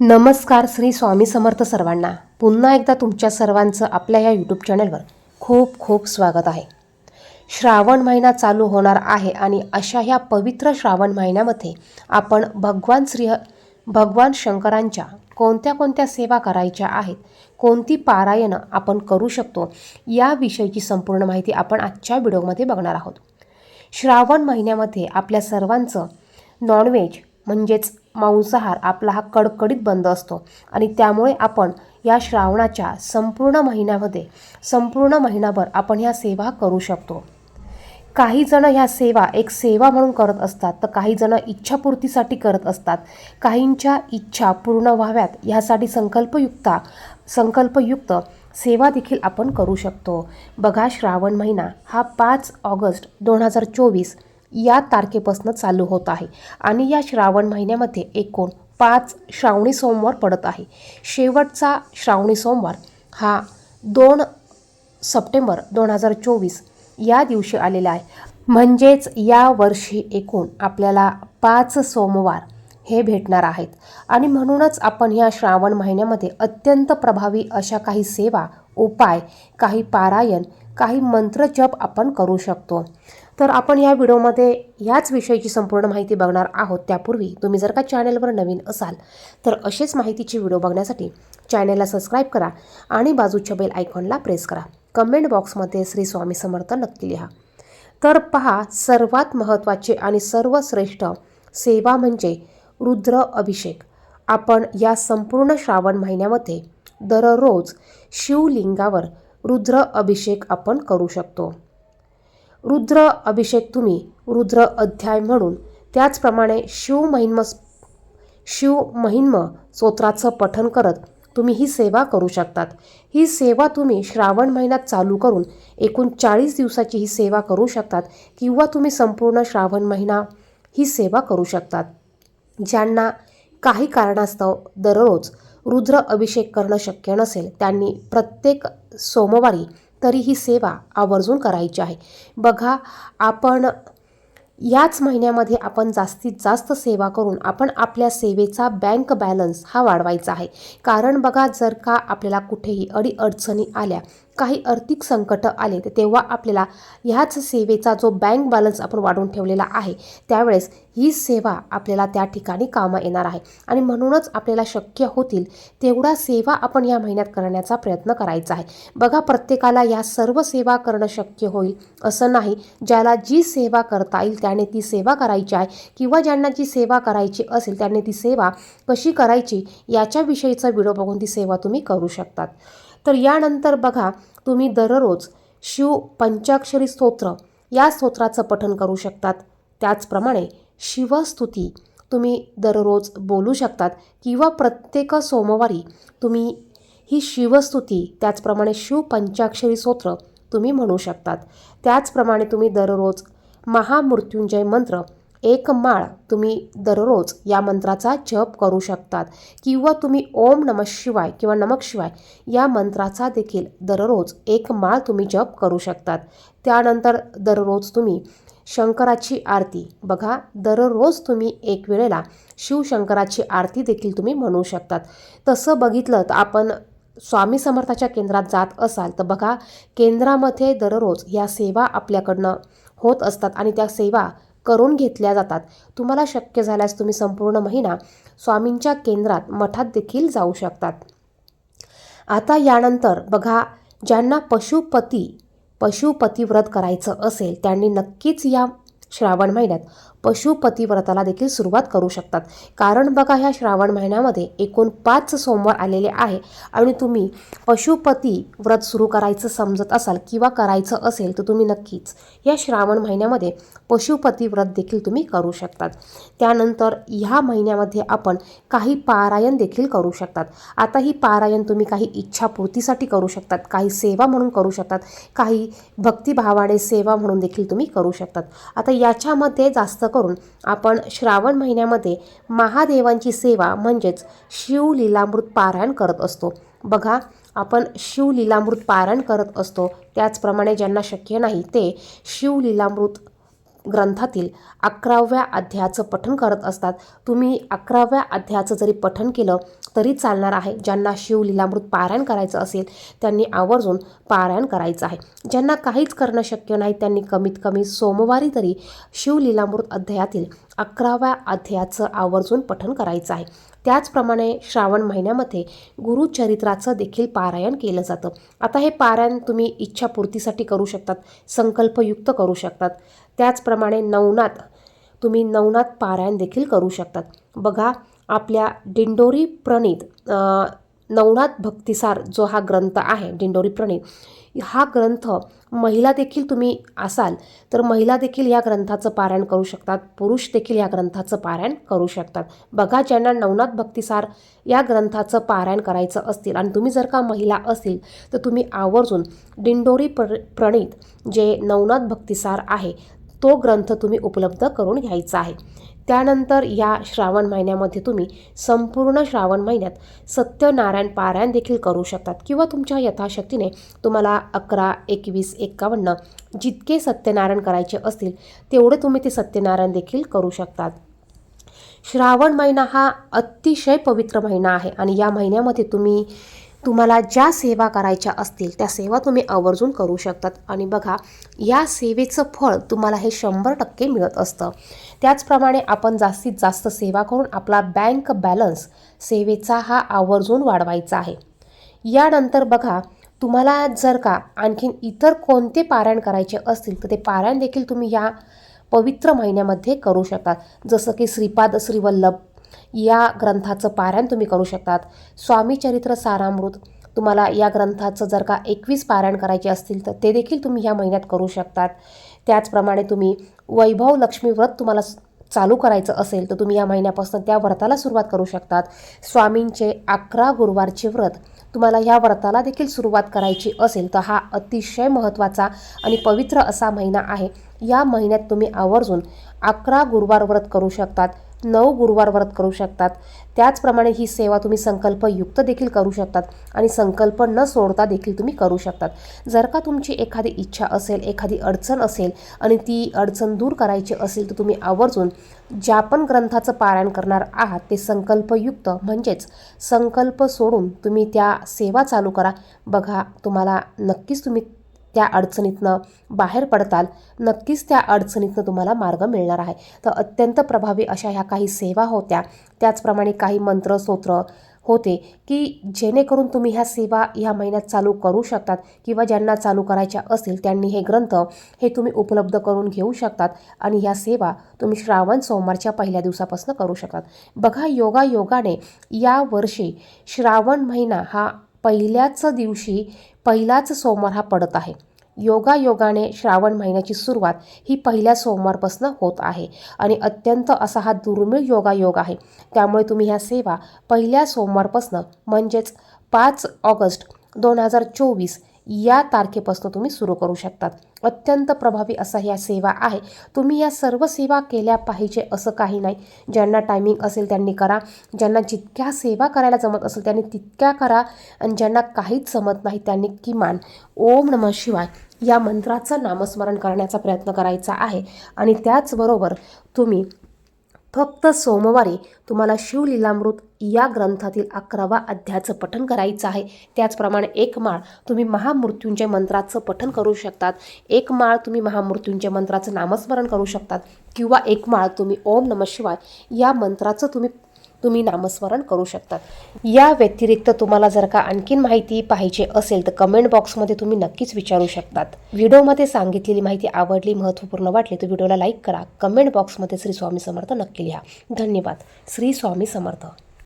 नमस्कार श्री स्वामी समर्थ सर्वांना. पुन्हा एकदा तुमच्या सर्वांचं आपल्या या यूट्यूब चॅनलवर खूप खूप स्वागत आहे. श्रावण महिना चालू होणार आहे आणि अशा ह्या पवित्र श्रावण महिन्यामध्ये आपण भगवान श्री भगवान शंकरांच्या कोणत्या कोणत्या सेवा करायच्या आहेत कोणती पारायणं आपण करू शकतो याविषयीची संपूर्ण माहिती आपण आजच्या व्हिडिओमध्ये बघणार आहोत. श्रावण महिन्यामध्ये आपल्या सर्वांचं नॉनव्हेज म्हणजेच मांसाहार आपला हा कडकडीत बंद असतो. आणि त्यामुळे आपण या श्रावणाच्या संपूर्ण महिन्यामध्ये संपूर्ण महिनाभर आपण ह्या सेवा करू शकतो. काही जणं ह्या सेवा एक सेवा म्हणून करत असतात तर काही जणं इच्छापूर्तीसाठी करत असतात. काहींच्या इच्छा पूर्ण व्हाव्यात ह्यासाठी संकल्पयुक्ता संकल्पयुक्त सेवा देखील आपण करू शकतो. बघा श्रावण महिना हा पाच ऑगस्ट दोन हजार चोवीस या तारखेपासून चालू होत आहे. आणि या श्रावण महिन्यामध्ये एकूण पाच श्रावणी सोमवार पडत आहे. शेवटचा श्रावणी सोमवार हा दोन सप्टेंबर दोन हजार चोवीस या दिवशी आलेला आहे. म्हणजेच या वर्षी एकूण आपल्याला पाच सोमवार हे भेटणार आहेत. आणि म्हणूनच आपण या श्रावण महिन्यामध्ये अत्यंत प्रभावी अशा काही सेवा उपाय काही पारायण काही मंत्रजप आपण करू शकतो. तर आपण या व्हिडिओमध्ये याच विषयीची संपूर्ण माहिती बघणार आहोत. त्यापूर्वी तुम्ही जर का चॅनलवर नवीन असाल तर असेच माहितीची व्हिडिओ बघण्यासाठी चॅनलला सबस्क्राईब करा आणि बाजूच्या बेल आयकॉनला प्रेस करा. कमेंट बॉक्समध्ये श्री स्वामी समर्थ नक्की लिहा. तर पहा सर्वात महत्त्वाचे आणि सर्वश्रेष्ठ सेवा म्हणजे रुद्र अभिषेक. आपण या संपूर्ण श्रावण महिन्यामध्ये दररोज शिवलिंगावर रुद्र अभिषेक आपण करू शकतो. रुद्र अभिषेक तुम्ही रुद्र अध्याय म्हणून. त्याचप्रमाणे शिव महिन्म शिव महिन्म स्तोत्राचं पठन करत तुम्ही ही सेवा करू शकतात. ही सेवा तुम्ही श्रावण महिन्यात चालू करून एकूण चाळीस दिवसाची ही सेवा करू शकतात किंवा तुम्ही संपूर्ण श्रावण महिना ही सेवा करू शकतात. ज्यांना काही कारणास्तव दररोज रुद्र अभिषेक करणं शक्य नसेल त्यांनी प्रत्येक सोमवारी तरी ही सेवा आवर्जून करायची आहे. बघा आपण याच महिन्यामध्ये आपण जास्तीत जास्त सेवा करून आपण आपल्या सेवेचा बँक बॅलन्स हा वाढवायचा आहे. कारण बघा जर का आपल्याला कुठेही अडीअडचणी आल्या काही आर्थिक संकट आले तेव्हा आपल्याला ह्याच सेवेचा जो बँक बॅलन्स आपण वाढवून ठेवलेला आहे त्यावेळेस ही सेवा आपल्याला त्या ठिकाणी कामं येणार आहे. आणि म्हणूनच आपल्याला शक्य होतील तेवढा सेवा आपण या महिन्यात करण्याचा प्रयत्न करायचा आहे. बघा प्रत्येकाला या सर्व सेवा करणं शक्य होईल असं नाही. ज्याला जी सेवा करता येईल त्याने ती सेवा करायची आहे. किंवा ज्यांना जी सेवा करायची असेल त्यांनी ती सेवा कशी करायची याच्याविषयीचा व्हिडिओ बघून ती सेवा तुम्ही करू शकतात. तर यानंतर बघा तुम्ही दररोज शिव पंचाक्षरी स्तोत्र या स्तोत्राचं पठण करू शकतात. त्याचप्रमाणे शिवस्तुती तुम्ही दररोज बोलू शकतात किंवा प्रत्येक सोमवारी तुम्ही ही शिवस्तुती त्याचप्रमाणे शिव पंचाक्षरी स्तोत्र तुम्ही म्हणू शकतात. त्याचप्रमाणे तुम्ही दररोज महामृत्युंजय मंत्र एक माळ तुम्ही दररोज या मंत्राचा जप करू शकतात. किंवा तुम्ही ओम नम शिवाय किंवा नमक शिवाय या मंत्राचा देखील दररोज एक माळ तुम्ही जप करू शकतात. त्यानंतर दररोज तुम्ही शंकराची आरती बघा. दररोज तुम्ही एक वेळेला शिवशंकराची आरती देखील तुम्ही म्हणू शकतात. तसं बघितलं तर आपण स्वामी समर्थाच्या केंद्रात जात असाल तर बघा केंद्रामध्ये दररोज या सेवा आपल्याकडनं होत असतात आणि त्या सेवा करून घेतल्या जातात. तुम्हाला शक्य झाल्यास तुम्ही संपूर्ण महिना स्वामींच्या केंद्रात मठात देखील जाऊ शकतात. आता यानंतर बघा ज्यांना पशुपती पशुपती व्रत करायचं असेल त्यांनी नक्कीच या श्रावण महिन्यात पशुपती व्रताला देखील सुरुवात करू शकतात. कारण बघा ह्या श्रावण महिन्यामध्ये एकूण पाच सोमवार आलेले आहे आणि तुम्ही पशुपती व्रत सुरू करायचं समजत असाल किंवा करायचं असेल तर तुम्ही नक्कीच या श्रावण महिन्यामध्ये पशुपती व्रत देखील तुम्ही करू शकतात. त्यानंतर ह्या महिन्यामध्ये आपण काही पारायण देखील करू शकतात. आता ही पारायण तुम्ही काही इच्छापूर्तीसाठी करू शकतात काही सेवा म्हणून करू शकतात काही भक्तिभावाने सेवा म्हणून देखील तुम्ही करू शकतात. आता याच्यामध्ये जास्त करून आपण श्रावण महिन्यामध्ये महादेवांची सेवा म्हणजेच शिवलीलामृत पारायण करत असतो. बघा आपण शिवलीलामृत पारायण करत असतो त्याचप्रमाणे ज्यांना शक्य नाही ते शिवलीलामृत ग्रंथातील अकराव्या अध्यायाचं पठण करत असतात. तुम्ही अकराव्या अध्यायाचं जरी पठण केलं तरी चालणार आहे. ज्यांना शिवलीलामृत पारायण करायचं असेल त्यांनी आवर्जून पारायण करायचं आहे. ज्यांना काहीच करणं शक्य नाही त्यांनी कमीत कमी सोमवारी तरी शिवलीलामृत अध्यायातील अकराव्या अध्यायाचं आवर्जून पठण करायचं आहे. त्याचप्रमाणे श्रावण महिन्यामध्ये गुरुचरित्राचं देखील पारायण केलं जातं. आता हे पारायण तुम्ही इच्छापूर्तीसाठी करू शकतात संकल्पयुक्त करू शकतात. त्याचप्रमाणे नवनाथ तुम्ही नवनाथ पारायण देखील करू शकतात. बघा आपल्या दिंडोरी प्रणीत नवनाथ भक्तिसार जो हा ग्रंथ आहे दिंडोरी प्रणीत हा ग्रंथ महिला देखील तुम्ही असाल तर महिला देखील या ग्रंथाचं पारायण करू शकतात. पुरुष देखील या ग्रंथाचं पारायण करू शकतात. बघा ज्यांना नवनाथ भक्तिसार या ग्रंथाचं पारायण करायचं असतील आणि तुम्ही जर का महिला असतील तर तुम्ही आवर्जून दिंडोरी प्र प्रणीत जे नवनाथ भक्तिसार आहे तो ग्रंथ तुम्ही उपलब्ध करून घ्यायचा आहे. त्यानंतर या श्रावण महिन्यामध्ये तुम्ही संपूर्ण श्रावण महिन्यात सत्यनारायण पारायण देखील करू शकतात. किंवा तुमच्या यथाशक्तीने तुम्हाला अकरा एकवीस एकावन्न जितके सत्यनारायण करायचे असतील तेवढे तुम्ही ते सत्यनारायण देखील करू शकतात. श्रावण महिना हा अतिशय पवित्र महिना आहे आणि या महिन्यामध्ये तुम्ही तुम्हाला ज्या सेवा करायच्या असतील त्या सेवा तुम्ही आवर्जून करू शकतात. आणि बघा या सेवेचं फळ तुम्हाला हे शंभर टक्के मिळत असतं. त्याचप्रमाणे आपण जास्तीत जास्त सेवा करून आपला बँक बॅलन्स सेवेचा हा आवर्जून वाढवायचा आहे. यानंतर बघा तुम्हाला जर का आणखीन इतर कोणते पारायण करायचे असतील तर ते पारायण देखील तुम्ही या पवित्र महिन्यामध्ये करू शकतात जसं की श्रीपाद श्रीवल्लभ या ग्रंथाचं पारायण तुम्ही करू शकतात. स्वामी चरित्र सारामृत तुम्हाला या ग्रंथाचं जर का एकवीस पारायण करायचे असतील तर ते देखील तुम्ही ह्या महिन्यात करू शकतात. त्याचप्रमाणे तुम्ही वैभव लक्ष्मी व्रत तुम्हाला चालू करायचं असेल तर तुम्ही या महिन्यापासून त्या व्रताला सुरुवात करू शकतात. स्वामींचे अकरा गुरुवारचे व्रत तुम्हाला ह्या व्रताला देखील सुरुवात करायची असेल तर हा अतिशय महत्त्वाचा आणि पवित्र असा महिना आहे. या महिन्यात तुम्ही आवर्जून अकरा गुरुवार व्रत करू शकतात. नऊ गुरुवार व्रत करू शकतात. त्याचप्रमाणे ही सेवा तुम्ही संकल्पयुक्त देखील करू शकतात आणि संकल्प न सोडता देखील तुम्ही करू शकतात. जर का तुमची एखादी इच्छा असेल एखादी अडचण असेल आणि ती अडचण दूर करायची असेल तर तुम्ही आवर्जून ज्या पण ग्रंथाचं पारायण करणार आहात ते संकल्पयुक्त म्हणजेच संकल्प सोडून तुम्ही त्या सेवा चालू करा. बघा तुम्हाला नक्कीच तुम्ही त्या अडचणीतनं बाहेर पडताल नक्कीच त्या अडचणीतनं तुम्हाला मार्ग मिळणार आहे. तर अत्यंत प्रभावी अशा ह्या काही सेवा होत्या. त्याचप्रमाणे काही मंत्र स्तोत्र होते की जेणेकरून तुम्ही ह्या सेवा ह्या महिन्यात चालू करू शकतात किंवा ज्यांना चालू करायच्या असतील त्यांनी हे ग्रंथ हे तुम्ही उपलब्ध करून घेऊ शकतात आणि ह्या सेवा तुम्ही श्रावण सोमवारच्या पहिल्या दिवसापासून करू शकतात. बघा योगा योगाने या वर्षी श्रावण महिना हा पहिल्याच दिवशी पहिलाच सोमवार हा पडत आहे. योगा योगाने श्रावण महिन्याची सुरुवात ही पहिल्या सोमवारपासून होत आहे आणि अत्यंत असा हा दुर्मिळ योगा योग आहे. त्यामुळे तुम्ही ह्या सेवा पहिल्या सोमवारपासून म्हणजेच पाच ऑगस्ट दोन हजार चोवीस या तारखेपासून तुम्ही सुरू करू शकतात. अत्यंत प्रभावी असा ह्या सेवा आहे. तुम्ही या सर्व सेवा केल्या पाहिजे असं काही नाही. ज्यांना टायमिंग असेल त्यांनी करा. ज्यांना जितक्या सेवा करायला जमत असेल त्यांनी तितक्या करा. आणि ज्यांना काहीच जमत नाही त्यांनी किमान ओम नम शिवाय या मंत्राचं नामस्मरण करण्याचा प्रयत्न करायचा आहे. आणि त्याचबरोबर तुम्ही फक्त सोमवारी तुम्हाला शिवलीलामृत या ग्रंथातील अकरावा अध्यायाचं पठण करायचं आहे. त्याचप्रमाणे एक माळ तुम्ही महामृत्यूंजय मंत्राचं पठण करू शकतात. एक माळ तुम्ही महामृत्यूंजय मंत्राचं नामस्मरण करू शकतात. किंवा एक माळ तुम्ही ओम नम शिवाय या मंत्राचं तुम्ही तुम्ही नामस्मरण करू शकतात या व्यतिरिक्त तुम्हाला जर का आणखीन माहिती पाहिजे असेल तर कमेंट बॉक्समध्ये तुम्ही नक्कीच विचारू शकतात. व्हिडिओमध्ये सांगितलेली माहिती आवडली महत्त्वपूर्ण वाटली तर व्हिडिओला लाईक करा. कमेंट बॉक्समध्ये श्री स्वामी समर्थ नक्की लिहा. धन्यवाद. श्री स्वामी समर्थ.